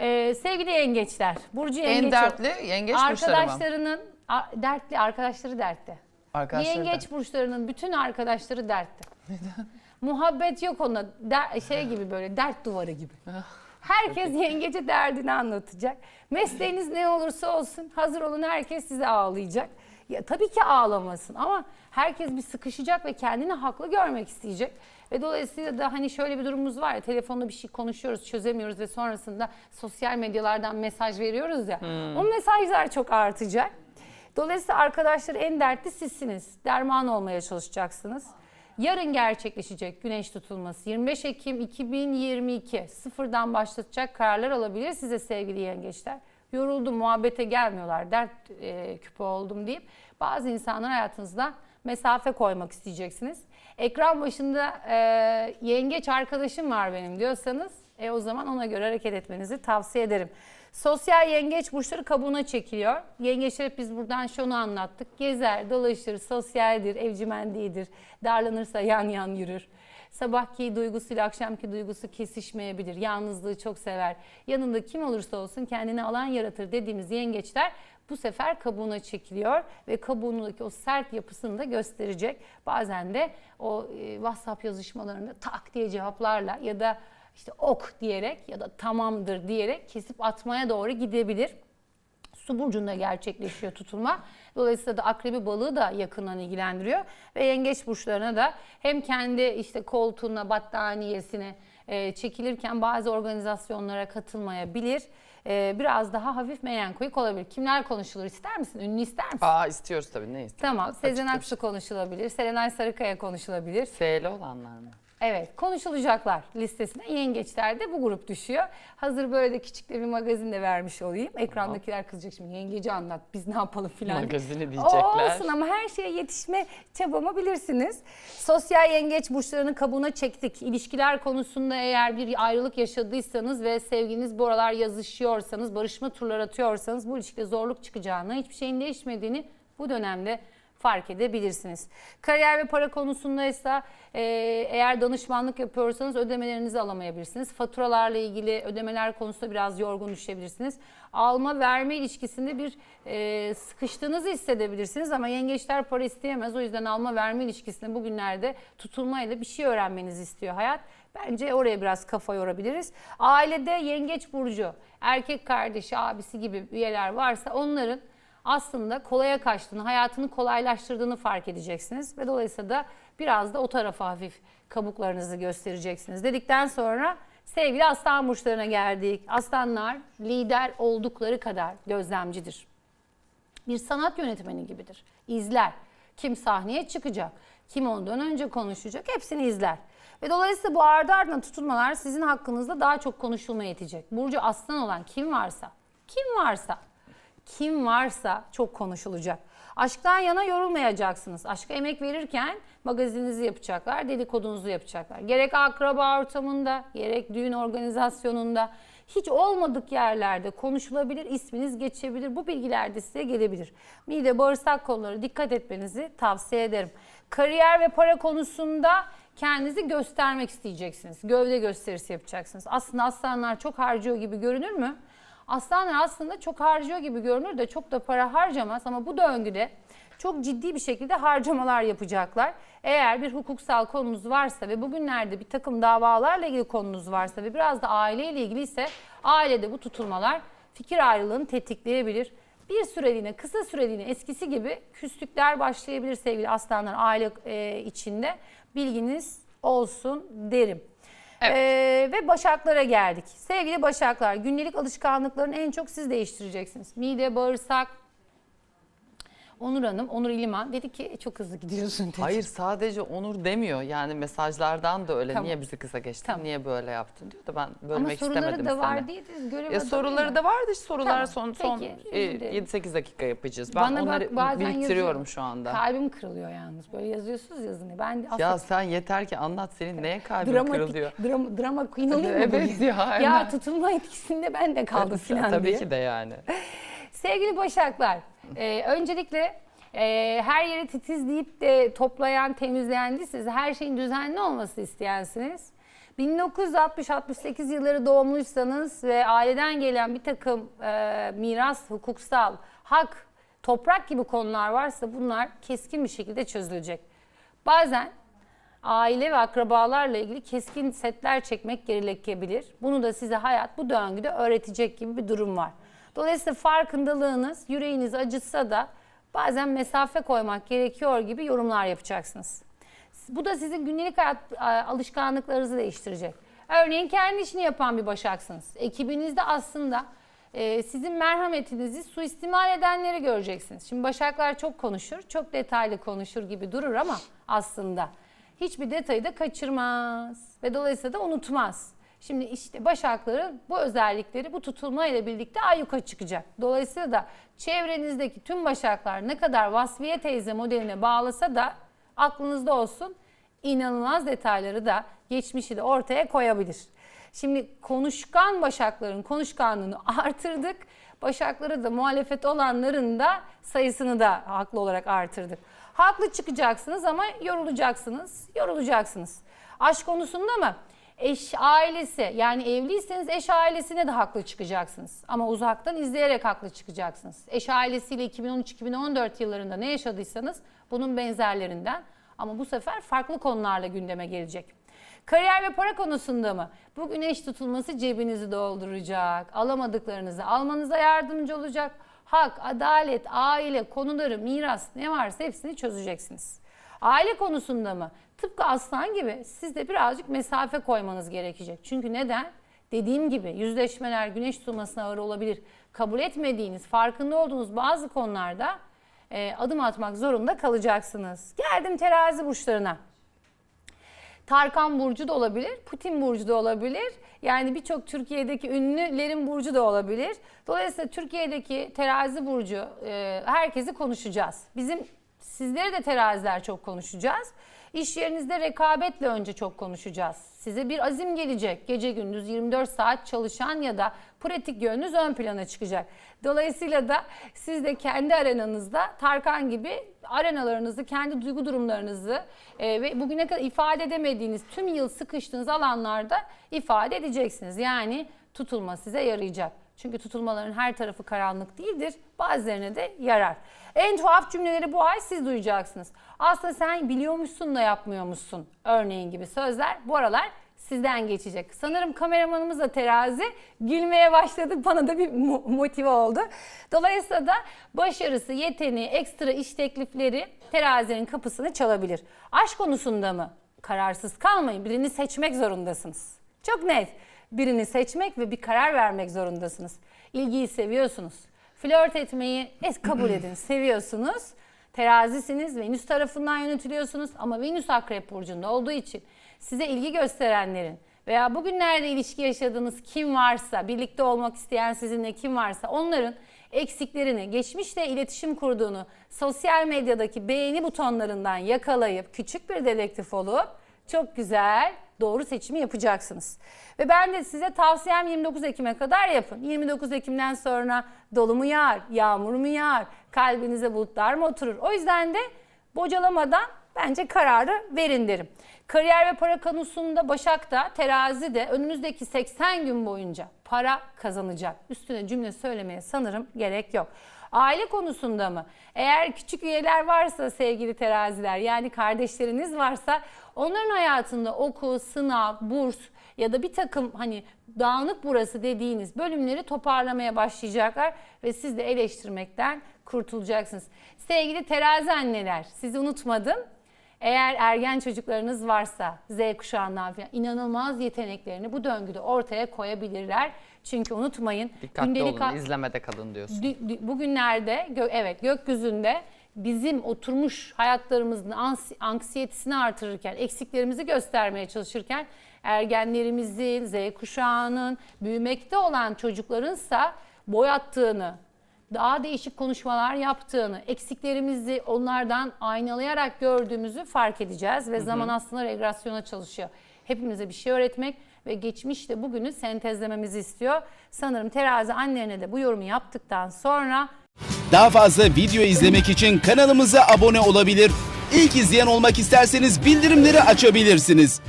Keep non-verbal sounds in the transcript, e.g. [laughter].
Ee, sevgili yengeçler, Burcu yengeç. En dertli yengeç? Arkadaşlarının, a- dertli, arkadaşları dertli. Arkadaşları yengeç da. burçlarının bütün arkadaşları dertli. [laughs] Muhabbet yok ona. Der- şey gibi böyle dert duvarı gibi. [laughs] Herkes yengece derdini anlatacak. Mesleğiniz ne olursa olsun hazır olun herkes size ağlayacak. Ya, tabii ki ağlamasın ama herkes bir sıkışacak ve kendini haklı görmek isteyecek. Ve dolayısıyla da hani şöyle bir durumumuz var ya telefonda bir şey konuşuyoruz çözemiyoruz ve sonrasında sosyal medyalardan mesaj veriyoruz ya. O mesajlar çok artacak. Dolayısıyla arkadaşlar en dertli sizsiniz. Derman olmaya çalışacaksınız. Yarın gerçekleşecek güneş tutulması 25 Ekim 2022 sıfırdan başlatacak kararlar alabilir size sevgili yengeçler. Yoruldum muhabbete gelmiyorlar dert e, küpü oldum deyip bazı insanlar hayatınızda mesafe koymak isteyeceksiniz. Ekran başında e, yengeç arkadaşım var benim diyorsanız e, o zaman ona göre hareket etmenizi tavsiye ederim. Sosyal yengeç burçları kabuğuna çekiliyor. Yengeçler biz buradan şunu anlattık. Gezer, dolaşır, sosyaldir, evcimendidir. Darlanırsa yan yan yürür. Sabahki duygusuyla akşamki duygusu kesişmeyebilir. Yalnızlığı çok sever. Yanında kim olursa olsun kendine alan yaratır dediğimiz yengeçler bu sefer kabuğuna çekiliyor ve kabuğundaki o sert yapısını da gösterecek. Bazen de o e, WhatsApp yazışmalarında tak diye cevaplarla ya da işte ok diyerek ya da tamamdır diyerek kesip atmaya doğru gidebilir. Su burcunda gerçekleşiyor tutulma. Dolayısıyla da akrebi balığı da yakından ilgilendiriyor. Ve yengeç burçlarına da hem kendi işte koltuğuna, battaniyesine e, çekilirken bazı organizasyonlara katılmayabilir. E, biraz daha hafif melankolik olabilir. Kimler konuşulur ister misin? Ünlü ister misin? Aa istiyoruz tabii ne istiyoruz? Tamam. Sezen Açık Aksu konuşulabilir. Serenay Sarıkaya konuşulabilir. F'li olanlar mı? Evet, konuşulacaklar listesine yengeçler de bu grup düşüyor. Hazır böyle de küçük de bir magazin de vermiş olayım. Ekrandakiler kızacak şimdi yengeci anlat biz ne yapalım filan. Magazini diyecekler. Olsun ama her şeye yetişme çabamı bilirsiniz. Sosyal yengeç burçlarının kabuğuna çektik. İlişkiler konusunda eğer bir ayrılık yaşadıysanız ve sevginiz bu aralar yazışıyorsanız, barışma turları atıyorsanız bu ilişkide zorluk çıkacağını, hiçbir şeyin değişmediğini bu dönemde fark edebilirsiniz. Kariyer ve para konusunda ise eğer danışmanlık yapıyorsanız ödemelerinizi alamayabilirsiniz. Faturalarla ilgili ödemeler konusunda biraz yorgun düşebilirsiniz. Alma verme ilişkisinde bir e, sıkıştığınızı hissedebilirsiniz ama yengeçler para isteyemez. O yüzden alma verme ilişkisinde bugünlerde tutulmayla bir şey öğrenmenizi istiyor hayat. Bence oraya biraz kafa yorabiliriz. Ailede yengeç burcu, erkek kardeşi, abisi gibi üyeler varsa onların aslında kolaya kaçtığını, hayatını kolaylaştırdığını fark edeceksiniz. Ve dolayısıyla da biraz da o tarafa hafif kabuklarınızı göstereceksiniz. Dedikten sonra sevgili aslan burçlarına geldik. Aslanlar lider oldukları kadar gözlemcidir. Bir sanat yönetmeni gibidir. İzler. Kim sahneye çıkacak, kim ondan önce konuşacak hepsini izler. Ve dolayısıyla bu ardı ardına tutulmalar sizin hakkınızda daha çok konuşulmaya yetecek. Burcu aslan olan kim varsa, kim varsa kim varsa çok konuşulacak. Aşktan yana yorulmayacaksınız. Aşka emek verirken magazininizi yapacaklar, dedikodunuzu yapacaklar. Gerek akraba ortamında, gerek düğün organizasyonunda, hiç olmadık yerlerde konuşulabilir, isminiz geçebilir. Bu bilgiler de size gelebilir. Mide, bağırsak konuları dikkat etmenizi tavsiye ederim. Kariyer ve para konusunda kendinizi göstermek isteyeceksiniz. Gövde gösterisi yapacaksınız. Aslında aslanlar çok harcıyor gibi görünür mü? Aslanlar aslında çok harcıyor gibi görünür de çok da para harcamaz ama bu döngüde çok ciddi bir şekilde harcamalar yapacaklar. Eğer bir hukuksal konunuz varsa ve bugünlerde bir takım davalarla ilgili konunuz varsa ve biraz da aileyle ilgili ise ailede bu tutulmalar fikir ayrılığını tetikleyebilir. Bir süreliğine, kısa süreliğine eskisi gibi küslükler başlayabilir sevgili aslanlar aile e, içinde. Bilginiz olsun derim. Evet. Ee, ve başaklara geldik. Sevgili başaklar, günlük alışkanlıklarını en çok siz değiştireceksiniz. Mide, bağırsak. Onur Hanım, Onur İliman dedi ki "E, çok hızlı gidiyorsun dedi. Hayır sadece Onur demiyor. Yani mesajlardan da öyle. Tamam. Niye bizi kısa geçtin? Tamam. Niye böyle yaptın diyor da ben Ama bölmek soruları istemedim da seni. var diye de görev Ya soruları da vardı. Sorular Tamam, son son peki, e, özür dilerim. 7-8 dakika yapacağız. Ben Bana bak, onları bazen biriktiriyorum yazıyorum. şu anda. Kalbim kırılıyor yalnız. Böyle yazıyorsunuz yazını. Ben aslında Ya sen yeter ki anlat senin neye kalbin dramatik, kırılıyor. drama, drama queen olayım mı Evet ya, Ya aynen. tutulma etkisinde ben de kaldım [laughs] filan Tabii diye. ki de yani. [laughs] Sevgili Başaklar, e, öncelikle e, her yeri titizleyip de toplayan, temizleyen değilsiniz. Her şeyin düzenli olması isteyensiniz. 1960-68 yılları doğumluysanız ve aileden gelen bir takım e, miras, hukuksal, hak, toprak gibi konular varsa bunlar keskin bir şekilde çözülecek. Bazen aile ve akrabalarla ilgili keskin setler çekmek gerekebilir. Bunu da size hayat bu döngüde öğretecek gibi bir durum var. Dolayısıyla farkındalığınız yüreğinizi acıtsa da bazen mesafe koymak gerekiyor gibi yorumlar yapacaksınız. Bu da sizin günlük hayat alışkanlıklarınızı değiştirecek. Örneğin kendi işini yapan bir başaksınız. Ekibinizde aslında e, sizin merhametinizi suistimal edenleri göreceksiniz. Şimdi başaklar çok konuşur, çok detaylı konuşur gibi durur ama aslında hiçbir detayı da kaçırmaz ve dolayısıyla da unutmaz. Şimdi işte başakların bu özellikleri bu tutulma ile birlikte ayyuka çıkacak. Dolayısıyla da çevrenizdeki tüm başaklar ne kadar Vasfiye teyze modeline bağlasa da aklınızda olsun inanılmaz detayları da geçmişi de ortaya koyabilir. Şimdi konuşkan başakların konuşkanlığını [laughs] artırdık. Başaklara da muhalefet olanların da sayısını da haklı olarak artırdık. Haklı çıkacaksınız ama yorulacaksınız, yorulacaksınız. Aşk konusunda mı? Eş ailesi yani evliyseniz eş ailesine de haklı çıkacaksınız. Ama uzaktan izleyerek haklı çıkacaksınız. Eş ailesiyle 2013-2014 yıllarında ne yaşadıysanız bunun benzerlerinden ama bu sefer farklı konularla gündeme gelecek. Kariyer ve para konusunda mı? Bu güneş tutulması cebinizi dolduracak. Alamadıklarınızı almanıza yardımcı olacak. Hak, adalet, aile konuları, miras ne varsa hepsini çözeceksiniz. Aile konusunda mı? Tıpkı aslan gibi siz de birazcık mesafe koymanız gerekecek. Çünkü neden? Dediğim gibi yüzleşmeler güneş tutulmasına ağır olabilir. Kabul etmediğiniz, farkında olduğunuz bazı konularda e, adım atmak zorunda kalacaksınız. Geldim terazi burçlarına. Tarkan Burcu da olabilir, Putin Burcu da olabilir. Yani birçok Türkiye'deki ünlülerin burcu da olabilir. Dolayısıyla Türkiye'deki terazi burcu e, herkesi konuşacağız. Bizim sizleri de teraziler çok konuşacağız. İş yerinizde rekabetle önce çok konuşacağız. Size bir azim gelecek. Gece gündüz 24 saat çalışan ya da pratik yönünüz ön plana çıkacak. Dolayısıyla da siz de kendi arenanızda Tarkan gibi arenalarınızı, kendi duygu durumlarınızı e, ve bugüne kadar ifade edemediğiniz tüm yıl sıkıştığınız alanlarda ifade edeceksiniz. Yani tutulma size yarayacak. Çünkü tutulmaların her tarafı karanlık değildir. Bazılarına da yarar. En tuhaf cümleleri bu ay siz duyacaksınız. Aslında sen biliyormuşsun da yapmıyormuşsun örneğin gibi sözler bu aralar sizden geçecek. Sanırım kameramanımız da terazi gülmeye başladı. Bana da bir mo- motive oldu. Dolayısıyla da başarısı, yeteneği, ekstra iş teklifleri terazinin kapısını çalabilir. Aşk konusunda mı? Kararsız kalmayın. Birini seçmek zorundasınız. Çok net. Birini seçmek ve bir karar vermek zorundasınız. İlgiyi seviyorsunuz. Flört etmeyi es kabul edin. [clears throat] Seviyorsunuz. Terazisiniz. Venüs tarafından yönetiliyorsunuz. Ama Venüs Akrep Burcu'nda olduğu için size ilgi gösterenlerin veya bugünlerde ilişki yaşadığınız kim varsa, birlikte olmak isteyen sizinle kim varsa onların eksiklerini, geçmişte iletişim kurduğunu sosyal medyadaki beğeni butonlarından yakalayıp küçük bir dedektif olup çok güzel doğru seçimi yapacaksınız. Ve ben de size tavsiyem 29 Ekim'e kadar yapın. 29 Ekim'den sonra dolu mu yağar, yağmur mu yağar, kalbinize bulutlar mı oturur? O yüzden de bocalamadan bence kararı verin derim. Kariyer ve para konusunda Başak'ta, Terazi de önümüzdeki 80 gün boyunca para kazanacak. Üstüne cümle söylemeye sanırım gerek yok. Aile konusunda mı? Eğer küçük üyeler varsa sevgili teraziler yani kardeşleriniz varsa onların hayatında okul, sınav, burs ya da bir takım hani dağınık burası dediğiniz bölümleri toparlamaya başlayacaklar ve siz de eleştirmekten kurtulacaksınız. Sevgili terazi anneler sizi unutmadım. Eğer ergen çocuklarınız varsa Z kuşağından falan inanılmaz yeteneklerini bu döngüde ortaya koyabilirler. Çünkü unutmayın Dikkatli olun, ha- izlemede kalın diyorsun. Bugünlerde gö- evet gökyüzünde bizim oturmuş hayatlarımızın anksiyetesini artırırken, eksiklerimizi göstermeye çalışırken ergenlerimizin, Z kuşağının, büyümekte olan çocuklarınsa boyattığını, daha değişik konuşmalar yaptığını, eksiklerimizi onlardan aynalayarak gördüğümüzü fark edeceğiz ve zaman aslında regresyona çalışıyor. Hepimize bir şey öğretmek ve geçmişle bugünü sentezlememizi istiyor. Sanırım terazi annelerine de bu yorumu yaptıktan sonra Daha fazla video izlemek için kanalımıza abone olabilir. İlk izleyen olmak isterseniz bildirimleri açabilirsiniz.